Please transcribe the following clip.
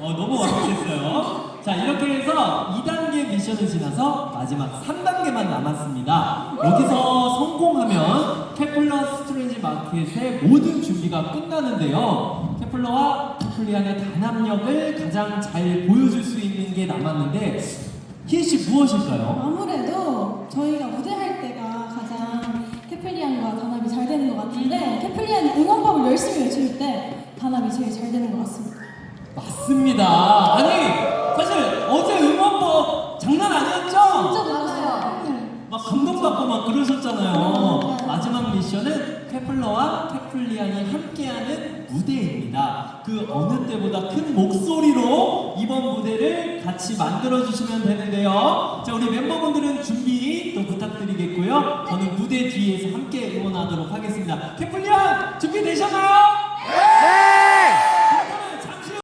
어, 너무 완벽했어요. 자, 이렇게 해서 2단계 미션을 지나서 마지막 3단계만 남았습니다. 여기서 성공하면 케플러 스트레인지 마켓의 모든 준비가 끝나는데요. 케플러와 케플리안의 단합력을 가장 잘 보여줄 수 있는 게 남았는데, 희애 씨 무엇일까요? 아무래도 저희가 무대할 때가 가장 캐플리안과 단합이 잘 되는 것 같은데 캐플리안이 응원법을 열심히 외칠 때 단합이 제일 잘 되는 것 같습니다. 맞습니다. 아니, 사실 어제 응원법 장난 아니었죠? 진짜 맞아요. 네. 막 감동받고 막 그러셨잖아요. 맞아요. 마지막 미션은 케플러와 케플리안이 함께하는 무대입니다. 그 어느 때보다 큰 목소리로 이번 무대를 같이 만들어 주시면 되는데요. 자, 우리 멤버분들은 준비 또 부탁드리겠고요. 저는 무대 뒤에서 함께 응원하도록 하겠습니다. 케플리안 준비되셨나요?